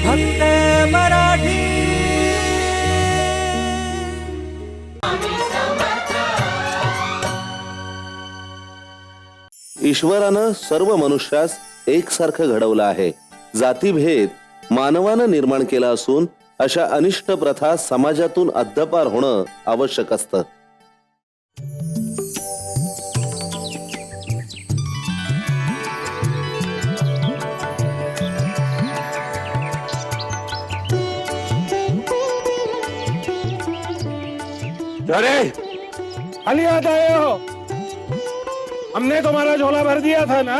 फक्त मराठी. ईश्वरानं सर्व मनुष्यास एकसारखं घडवलं आहे. जातीभेद मानवानं निर्माण केला असून अशा अनिष्ट प्रथा समाजातून अद्दपार होणं आवश्यक असतं. अरे खाली हाथ आए हो। हमने तुम्हारा झोला भर दिया था ना?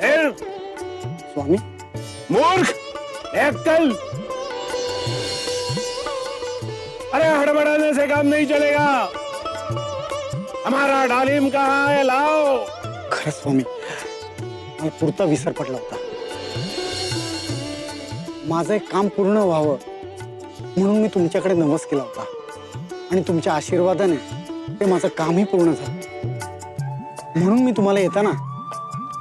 फिर? स्वामी? मूर्ख एक कल अरे हड़बड़ाने से काम नहीं चलेगा। हमारा डालिम कहाँ है लाओ। खरं स्वामी मला पुरता विसर पडला होता माझं एक काम पूर्ण व्हावं म्हणून मी तुमच्याकडे नवस केला होता। आणि तुमच्या आशीर्वादाने ते माझं कामही पूर्ण झालं. म्हणून मी तुम्हाला येताना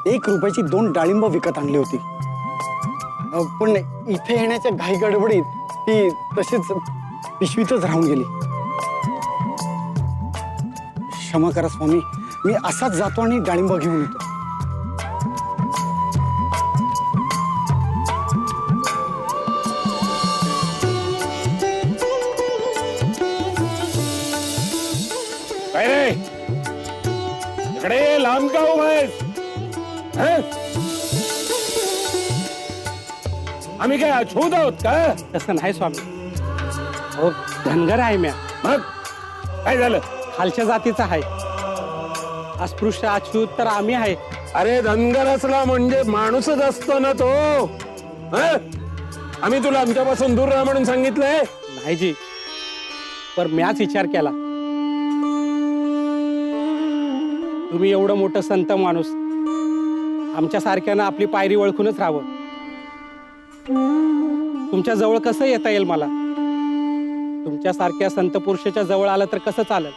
एक रुपयाची दोन डाळिंब विकत आणली होती. पण इथे येण्याच्या घाई गडबडीत ती तशीच पिशवीतच राहून गेली. क्षमा करा स्वामी. मी असाच जातो आणि डाळिंब घेऊन येतो. लांब का उभा आहेस. हं? आम्ही काय अछूत आहोत का? तसं नाही स्वामी. हो धनगर आहे म्या. मग? काय झालं? खालच्या जातीचा आहे. अस्पृश्य अच्युत तर आम्ही आहे. अरे धनगर असला म्हणजे माणूसच असतो ना तो. हं? आम्ही तुला आमच्यापासून दूर राहा म्हणून सांगितलंय? नाही जी. पर म्याच विचार केला. तुम्ही एवढं मोठं संत माणूस. आमच्यासारख्यानं आपली पायरी ओळखूनच राहावं. तुमच्या जवळ कसं येता येईल मला? तुमच्यासारख्या संत पुरुषाच्या जवळ आलं तर कसं चालेल?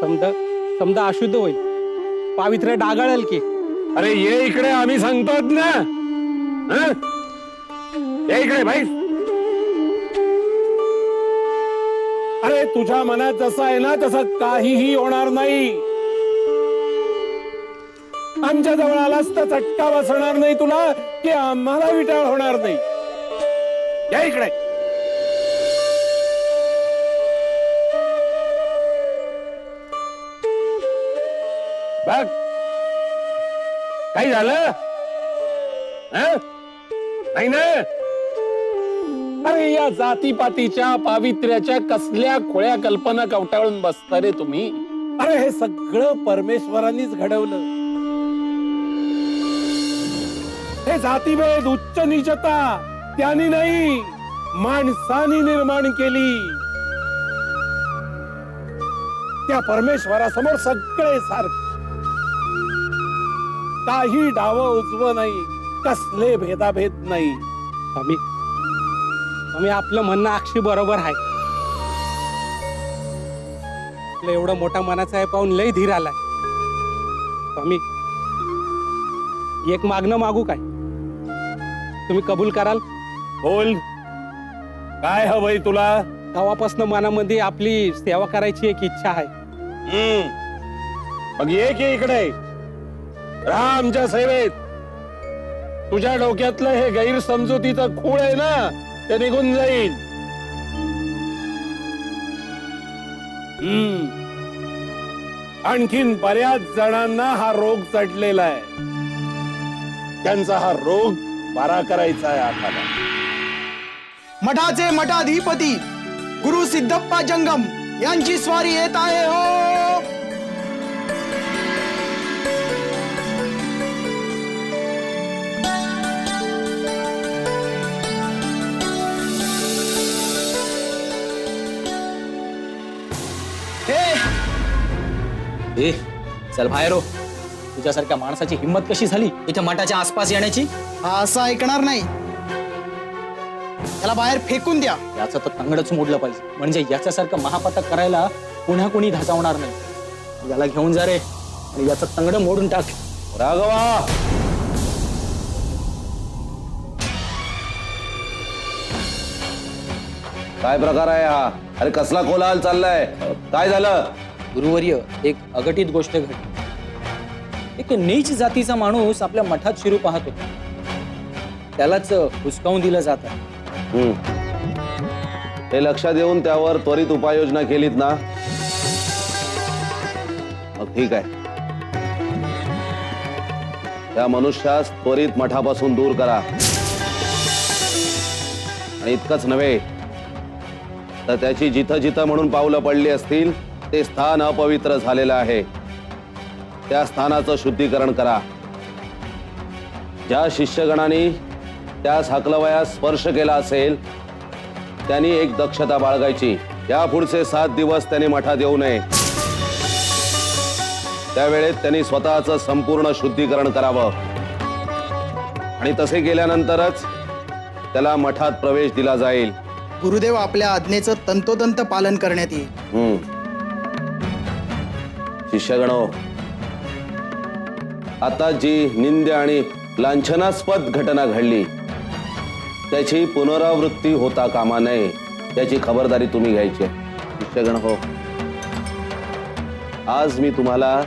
समजा समजा अशुद्ध होईल. पावित्र्य डागाळेल की. अरे ये इकडे आम्ही सांगतोत ना. ये इकडे भाई तुझ्या मनात जसं आहे ना तसं काहीही होणार नाही. आमच्या जवळ आलास तर चटका बसणार नाही तुला की आम्हाला विटाळ होणार नाही. या इकडे. बघ. काही झालं? नाही ना? अरे या जातीपातीच्या पावित्र्याच्या कसल्या खोळ्या कल्पना कवटाळून बसता रे तुम्ही? अरे हे सगळं परमेश्वरांनीच घडवलं. हे जातीभेद उच्च निचता त्यांनी नाही माणसानी निर्माण केली. त्या परमेश्वरासमोर सगळे सारखे. काही डाव उजव नाही कसले भेदाभेद नाही. आम्ही स्वामी आपलं म्हणणं अक्षी बरोबर आहे. आपलं एवढं मोठा मनाचं आहे पाहून लय धीर आलाय. स्वामी एक मागणं मागू काय? तुम्ही कबूल कराल? बोल. काय हवंय तुला? तेव्हापासून मनामध्ये आपली सेवा करायची एक इच्छा आहे. हम्म. मग ये की इकडे. राहा आमच्या सेवेत. तुझ्या डोक्यातलं हे गैरसमजुतीचं खूळ आहे ना? ते निघून जाईल. आणखीन बऱ्याच जणांना हा रोग चढलेला आहे. त्यांचा हा रोग बरा करायचा आहे आम्हाला. मठाचे मठाधिपती गुरु सिद्धप्पा जंगम यांची स्वारी येत आहे हो हे! ए चल बाहेर हो. तुझ्यासारख्या माणसाची हिंमत कशी झाली इथे मठाच्या आसपास येण्याची? असं ऐकणार नाही. त्याला बाहेर फेकून द्या. याच तर तंगडच मोडलं पाहिजे. म्हणजे याच्यासारखं महापातक करायला पुन्हा कोणी धाचावणार नाही. याला घेऊन जा रे आणि याच तंगड मोडून टाक. रागवा काय प्रकार आहे हा? अरे कसला कोलाहल चाललाय? काय झालं? गुरुवर्य एक अघटित गोष्ट घडली. एक नीच जातीचा माणूस आपल्या मठात शिरू पाहत होता. त्यालाच हुसकावून दिलं जात हम्म. हे लक्षात येऊन त्यावर त्वरित उपाययोजना केलीत ना? मग ठीक आहे. त्या मनुष्यास त्वरित मठापासून दूर करा. आणि इतकंच नव्हे तर त्याची जिथं जिथं म्हणून पावलं पडली असतील ते स्थान अपवित्र झालेलं आहे. त्या स्थानाचं शुद्धीकरण करा. ज्या शिष्यगणाने त्यास हाकलवयास स्पर्श केला असेल त्यांनी एक दक्षता बाळगायची. या पुढचे सात दिवस त्यांनी मठात येऊ नये. त्यावेळेत त्यांनी स्वतःचं संपूर्ण शुद्धीकरण करावं. आणि तसे केल्यानंतरच त्याला मठात प्रवेश दिला जाईल. गुरुदेव आपल्या आज्ञेचं तंतोतंत पालन करण्यात येईल. हम्म. शिष्यगणो. आता जी निंद्य आणि लांछनास्पद घटना घडली त्याची पुनरावृत्ती होता कामा नये त्याची खबरदारी तुम्ही घ्यायची शिष्यगण हो आज मी तुम्हाला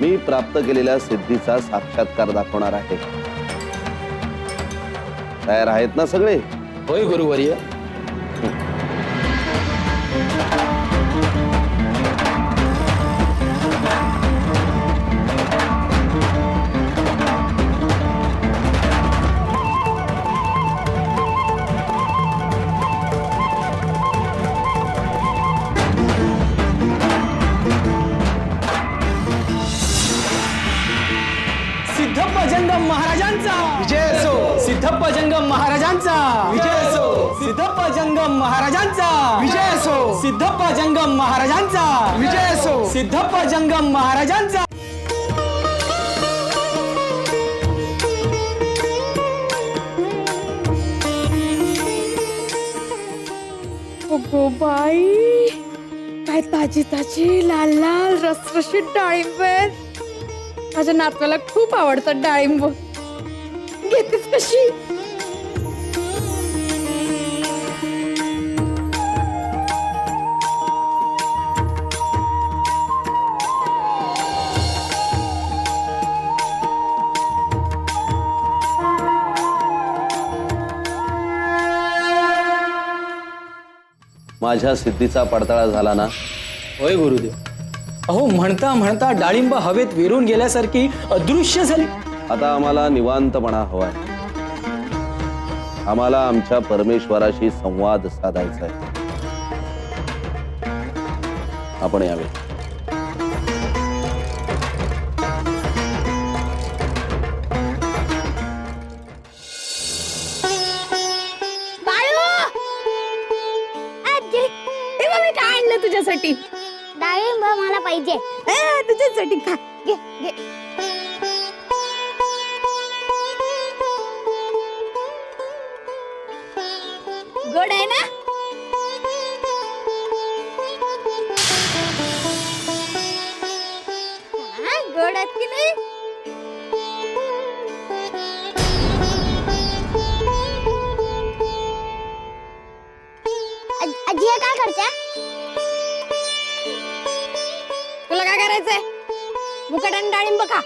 मी प्राप्त केलेल्या सिद्धीचा साक्षात्कार दाखवणार आहे. तयार आहेत ना सगळे? होय गुरुवर्य. सिद्धप्पा जंगम महाराजांचा. विजय असो. सिद्धप्पा जंगम महाराजांचा. अगो बाई काय ताजी ताजी लाल लाल रसरशीत डाळिंब आहेत माझ्या नातवाला खूप आवडतात डाळिंब. घेतेस कशी? माझ्या सिद्धीचा पडताळा झाला ना? होय गुरुदेव. अहो म्हणता म्हणता डाळिंब हवेत विरून गेल्यासारखी अदृश्य झाली. आता आम्हाला निवांतपणा हवाय. आम्हाला आमच्या परमेश्वराशी संवाद साधायचा आहे आपण यावे. मी काय आणलं तुझ्यासाठी? डाळिंब मला पाहिजे. ए, तुझ्यासाठी खा. घे घे. गोड आहे ना? हा, गोड आहेत की नाही? आज- आजी हे काय करते करायचंय? मुकट आणि डाळिंब खा.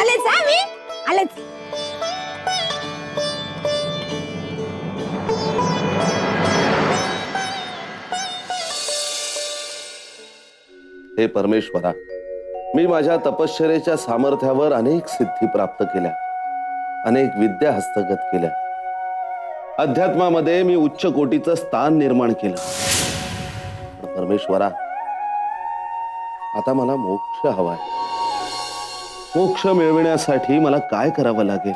आलेच हा मी? आलेच. हे परमेश्वरा मी माझ्या तपश्चरेच्या सामर्थ्यावर अनेक सिद्धी प्राप्त केल्या अनेक विद्या हस्तगत केल्या. अध्यात्मामध्ये मी उच्च कोटीचं स्थान निर्माण केलं. परमेश्वरा आता मला मोक्ष हवाय. मोक्ष मिळविण्यासाठी मला काय करावं लागेल?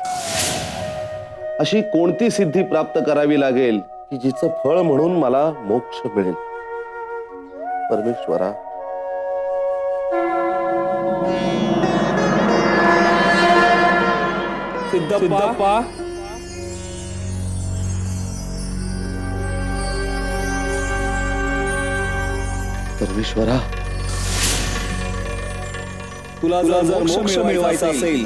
अशी कोणती सिद्धी प्राप्त करावी लागेल की जिचं फळ म्हणून मला मोक्ष मिळेल? परमेश्वरा सिद्धप्पा परमेश्वरा. तुला जर मोक्ष मिळवायचा असेल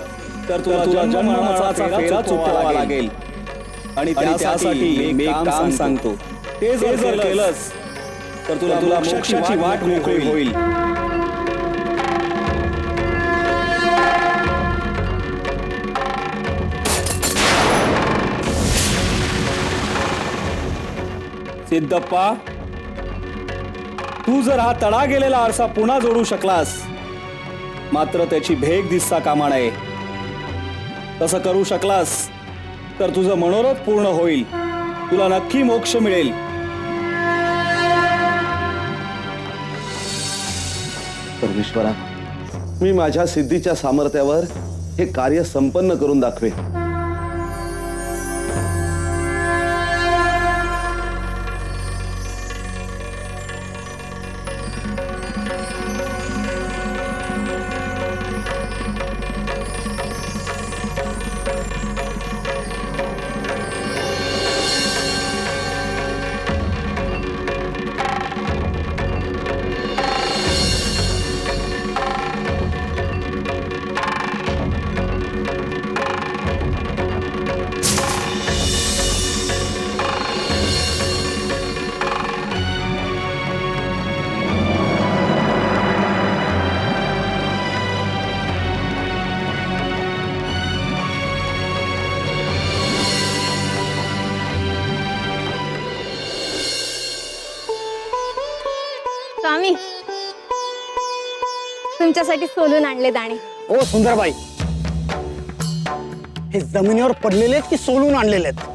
तर तुला जन्म मरणाचा फेरा चुकवावा लागेल. आणि त्यासाठी मी एक काम सांगतो. ते जर केलंस तर तुला तुला मोक्षाची वाट मोकळी होईल. सिद्धप्पा तू जर हा तडा गेलेला आरसा पुन्हा जोडू शकलास मात्र त्याची भेग दिसता कामा नये. तसं करू शकलास तर तुझं मनोरथ पूर्ण होईल. तुला नक्की मोक्ष मिळेल. परमेश्वरा मी माझ्या सिद्धीच्या सामर्थ्यावर हे कार्य संपन्न करून दाखवे तुमच्यासाठी सोलून आणले दाणे. ओ सुंदरबाई. हे जमिनीवर पडलेले आहेत की सोलून आणलेले आहेत?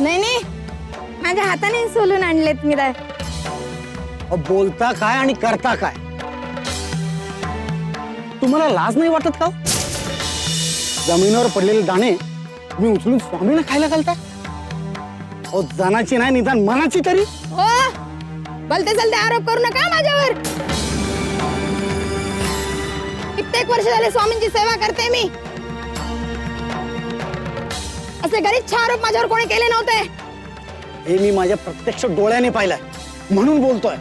नाही नाही. माझ्या हाताने सोलून आणलेत मी दा- अहो, बोलता काय आणि करता काय? तुम्हाला लाज नाही वाटत का हो? जमिनीवर पडलेले दाणे तुम्ही उचलून स्वामीला खायला घालताय? अहो जनाची नाही निदान मनाची तरी. हो. भलते चलते आरोप करू नका माझ्यावर. कित्येक वर्ष झाले स्वामींची सेवा करते मी. असे गरीब आरोप माझ्यावर कोणी केले नव्हते. हे मी माझ्या प्रत्यक्ष डोळ्याने पाहिलंय. म्हणून बोलतोय.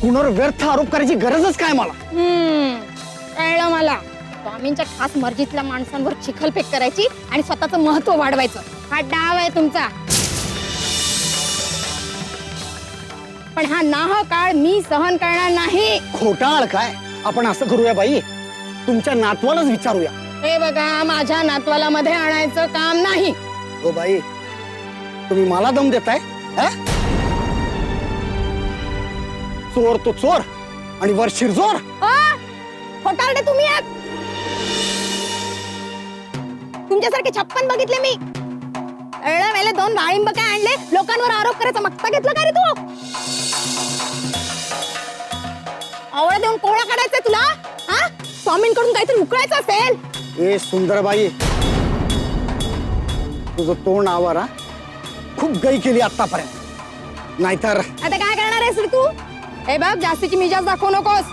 कुणावर व्यर्थ आरोप करायची गरजच काय मला? कळलं मला. स्वामींच्या खास मर्जीतल्या माणसांवर चिखलफेक करायची आणि स्वतःचं महत्त्व वाढवायचं. हा डाव आहे तुमचा. पण हा नाह काळ मी सहन करणार नाही. खोटाळ काय? आपण असं करूया बाई. तुमच्या नातवालाच विचारूया. हे बघा माझ्या नातवाला मध्ये आणायचं काम नाही. हो बाई. तुम्ही मला दम देताय हा? चोर तो चोर आणि वर शिरजोर अ, खोटारडे तुम्ही आहात. तुमच्यासारखे छप्पन बघितले मी. मेले दोन डाळिंब काय आणले? लोकांवर आरोप करायचा मक्ता घेतला का रे तू? आवळा देऊन कोळा काढायचा तुला? हा? स्वामींकडून काहीतरी उकळायचं असेल? ए सुंदरबाई. तुझं तोंड आवारा खूप गई केली आतापर्यंत नाहीतर आता काय करणार आहेस रे तू? हे बघ जास्तीची मिजाज दाखवू नकोस.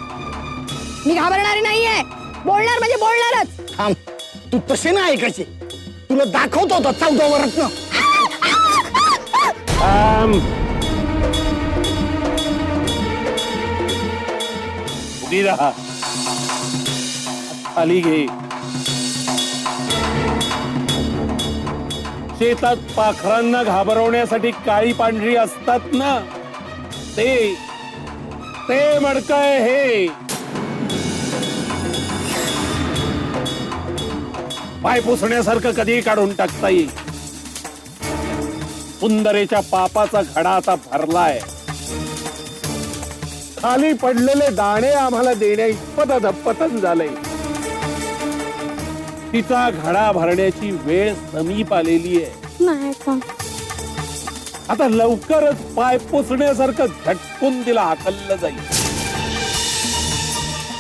मी घाबरणारी नाहीये. बोलणार म्हणजे बोलणारच. थांब. तू तशी नाही ऐकायची. तुला दाखवतो होता चौदा वरत्न Um, उभी खाली घे शेतात पाखरांना घाबरवण्यासाठी काळी पांढरी असतात ना? ते ते मडकय हे. पाय पुसण्यासारखं कधीही काढून टाकता येईल. सुंदरेच्या पापाचा घडा आता भरलाय. खाली पडलेले दाणे आम्हाला देण्या इतपत धप्पतन झालंय. तिचा घडा भरण्याची वेळ समीप आलेली आहे. नाही का? आता लवकरच पाय पुसण्यासारखं झटकून तिला हाकललं जाईल.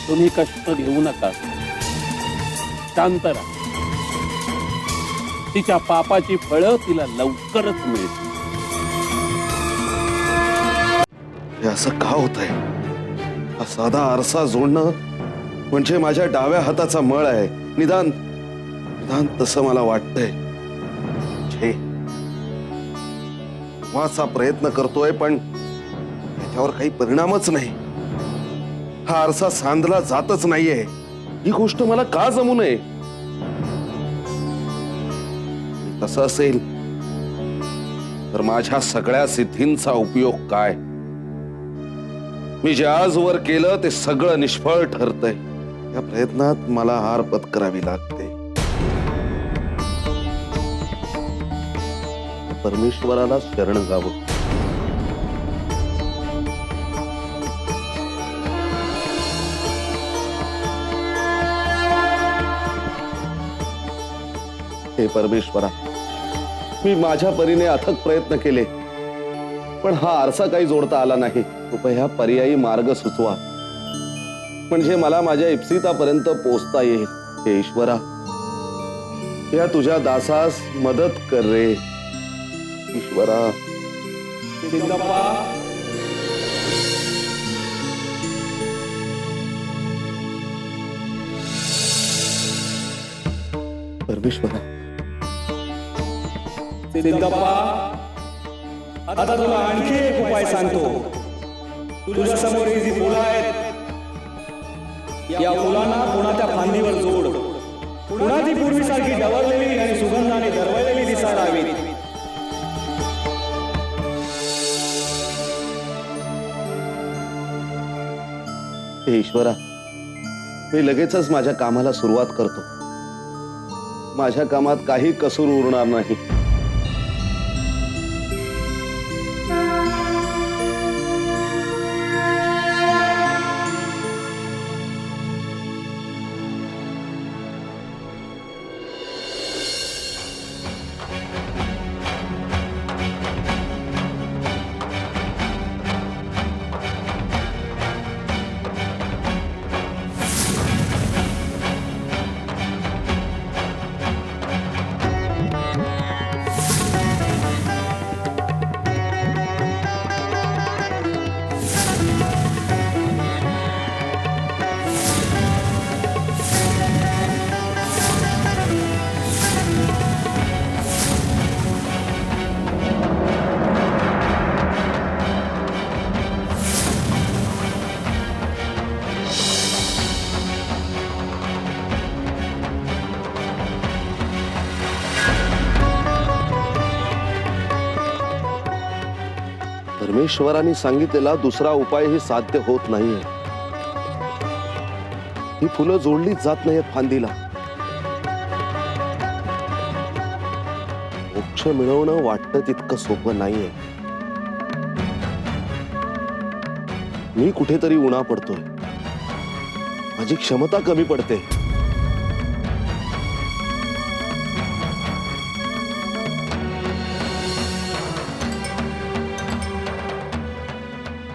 तुम्ही कष्ट घेऊ नका. शांत राहा. तिच्या पापाची फळं तिला लवकरच मिळतील. हे असं का होत आहे हा साधा आरसा जोडणं म्हणजे माझ्या डाव्या हाताचा मळ आहे. निदान निदान तसं मला वाटतंय. छे. वाचा प्रयत्न करतोय पण त्याच्यावर काही परिणामच नाही. हा आरसा सांधला जातच नाहीये. ही गोष्ट मला का जमू नये? तसं असेल तर माझ्या सगळ्या सिद्धींचा उपयोग काय? मी जे आजवर केलं ते सगळं निष्फळ ठरतंय. या प्रयत्नात मला हार पत्करावी लागते. परमेश्वराला शरण जावं हे परमेश्वरा मी माझ्या परीने अथक प्रयत्न केले. पण हा आरसा काही जोडता आला नाही. कृपया पर्यायी मार्ग सुचवा. म्हणजे मला माझ्या इप्सितापर्यंत पोचता येईल. हे ईश्वरा या तुझ्या दासास मदत कर रे. ईश्वरा. परमेश्वरा. सिद्धप्पा आता तुला आणखी एक उपाय सांगतो. तुझ्या समोर ही जी मुलं आहेत या मुलांना कोणाच्या फांदीवर जोड. पुन्हा ती पूर्वीसारखी डवरलेली आणि सुगंधाने दरवळलेली दिसायला हवी हे ईश्वरा मी लगेचच माझ्या कामाला सुरुवात करतो. माझ्या कामात काही कसूर उरणार नाही. परमेश्वरांनी सांगितलेला दुसरा उपायही साध्य होत नाहीये. ही फुलं जोडलीच जात नाहीत फांदीला. मोक्ष मिळवणं वाटतं तितकं सोपं नाहीये. मी कुठेतरी उणा पडतोय. माझी क्षमता कमी पडते.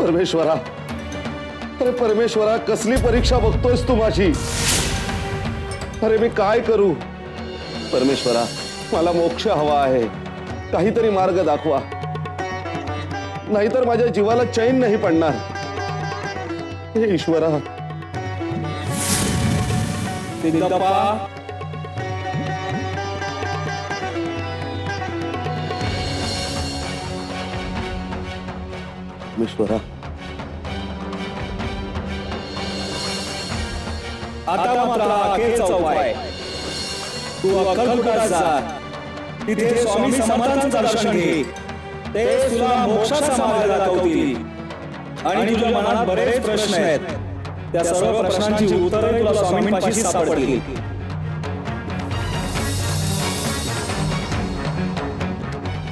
परमेश्वरा अरे परमेश्वरा कसली परीक्षा बघतोयस तू माझी? अरे मी काय करू? परमेश्वरा मला मोक्ष हवा आहे. काहीतरी मार्ग दाखवा. नाहीतर माझ्या जीवाला चैन नाही पडणार. हे ईश्वरा ईश्वरा आता मात्र हा अखेरचा उपाय तू अक्कलकोटात जा. तिथे स्वामी समर्थांचं दर्शन घे. ते तुला मोक्षाचा मार्ग दाखवतील. आणि तुझ्या मनात बरेच प्रश्न आहेत. त्या सर्व प्रश्नांची उत्तरे तुला स्वामींपाशी सापडतील.